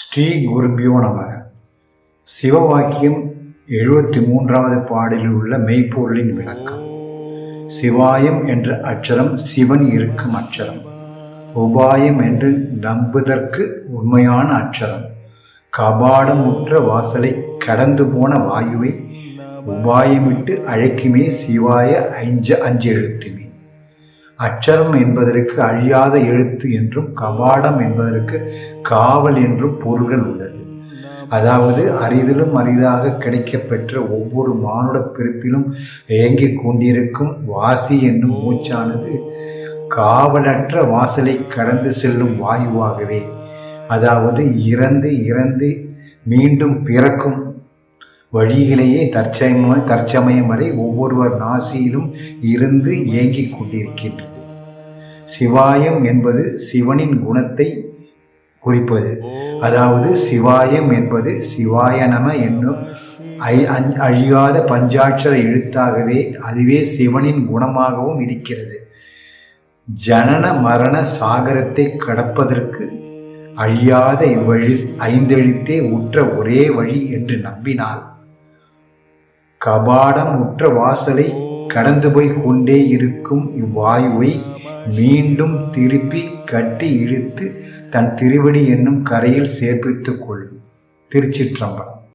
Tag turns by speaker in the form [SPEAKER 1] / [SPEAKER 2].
[SPEAKER 1] ஸ்ரீ குருபியோ நமக. சிவவாக்கியம் எழுபத்தி மூன்றாவது பாடலில் உள்ள மெய்ப்பொருளின் விளக்கம். சிவாயம் என்ற அச்சரம் சிவன் இருக்கும் அச்சரம். உபாயம் என்று நம்புதற்கு உண்மையான அச்சரம். கபாடமுற்ற வாசலை கடந்து போன வாயுவை உபாயமிட்டு அழைக்குமே சிவாய ஐஞ்ச அஞ்சு எழுத்துமே அச்சரம் என்பதற்கு அழியாத எழுத்து என்றும் கவாடம் என்பதற்கு காவல் என்றும் பொருள்கள் உள்ளது. அதாவது அரிதிலும் அரிதாக கிடைக்கப்பெற்ற ஒவ்வொரு மானுட பிறப்பிலும் இயங்கிக் கொண்டிருக்கும் வாசி என்னும் மூச்சானது காவலற்ற வாசலை கடந்து செல்லும் வாயுவாகவே அதாவது இறந்து இறந்து மீண்டும் பிறக்கும் வழியிலேயே தற்சமய தற்சமயம் வரை ஒவ்வொருவர் நாசியிலும் இருந்து இயங்கிக் கொண்டிருக்கின்றது. சிவாயம் என்பது சிவனின் குணத்தை குறிப்பது. அதாவது சிவாயம் என்பது சிவாய நம என்னும் ஐ அஞ்- அழியாத பஞ்சாட்சர எழுத்தாகவே அதுவே சிவனின் குணமாகவும் இருக்கிறது. ஜனன மரண சாகரத்தை கடப்பதற்கு அழியாத இவ்வழி ஐந்தெழுத்தே உற்ற ஒரே வழி என்று நம்பினால் கபாடம் உற்ற வாசலை கடந்து போய் கொண்டே இருக்கும் இவ்வாயுவை மீண்டும் திருப்பி கட்டி இழுத்து தன் திருவடி என்னும் கரையில் சேர்ப்பித்துக் கொள்ளும் திருச்சிற்றம்பலம்.